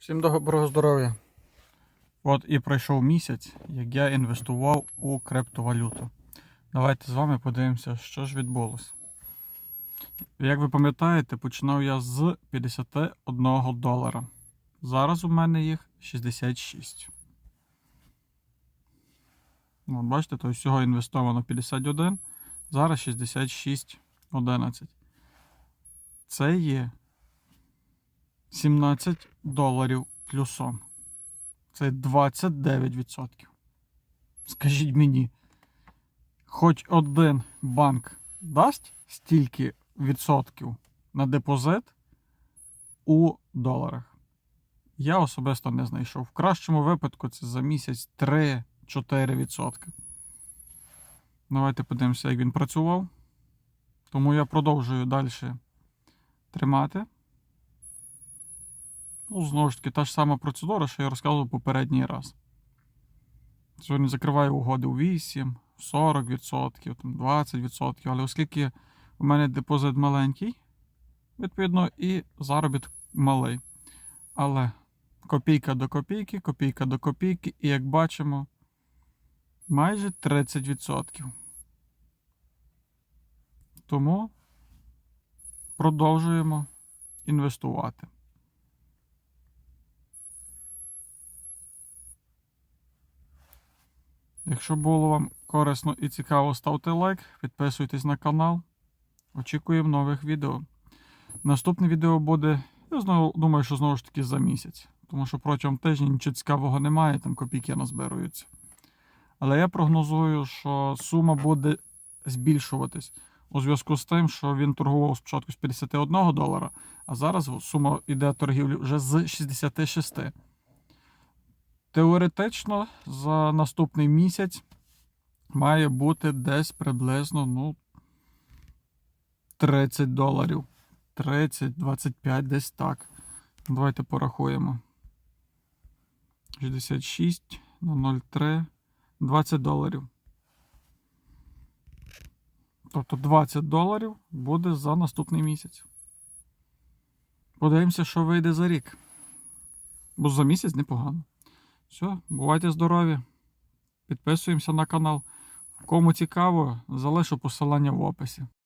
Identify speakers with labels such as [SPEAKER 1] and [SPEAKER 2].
[SPEAKER 1] Всім доброго здоров'я. От і пройшов місяць, як я інвестував у криптовалюту. Давайте з вами подивимося, що ж відбулося. Як ви пам'ятаєте, починав я з 51 долара. Зараз у мене їх 66. От бачите, то всього інвестовано 51, зараз 66,11. Це є 17 доларів плюсом. Це 29%. Скажіть мені, хоч один банк дасть стільки відсотків на депозит у доларах? Я особисто не знайшов. В кращому випадку це за місяць 3-4%. Давайте подивимося, як він працював. Тому я продовжую далі тримати. Ну, знову ж таки, та ж сама процедура, що я розказував попередній раз. Сьогодні закриваю угоди у 8, 40%, там 20%, але оскільки у мене депозит маленький, відповідно, і заробіток малий. Але копійка до копійки, копійка до копійки, і як бачимо, майже 30%. Тому продовжуємо інвестувати. Якщо було вам корисно і цікаво, ставте лайк, підписуйтесь на канал. Очікуємо нових відео. Наступне відео буде, я знову думаю, що знову ж таки за місяць. Тому що протягом тижня нічого цікавого немає, там копійки назбируються. Але я прогнозую, що сума буде збільшуватись у зв'язку з тим, що він торгував спочатку з 51 долара, а зараз сума йде торгівлі вже з 66. Теоретично за наступний місяць має бути десь приблизно ну, 30 доларів. 30-25, десь так. Давайте порахуємо. 66 на 0,3, 20 доларів. Тобто 20 доларів буде за наступний місяць. Подивимося, що вийде за рік. Бо за місяць непогано. Все, бувайте здорові. Підписуємося на канал. Кому цікаво, залишу посилання в описі.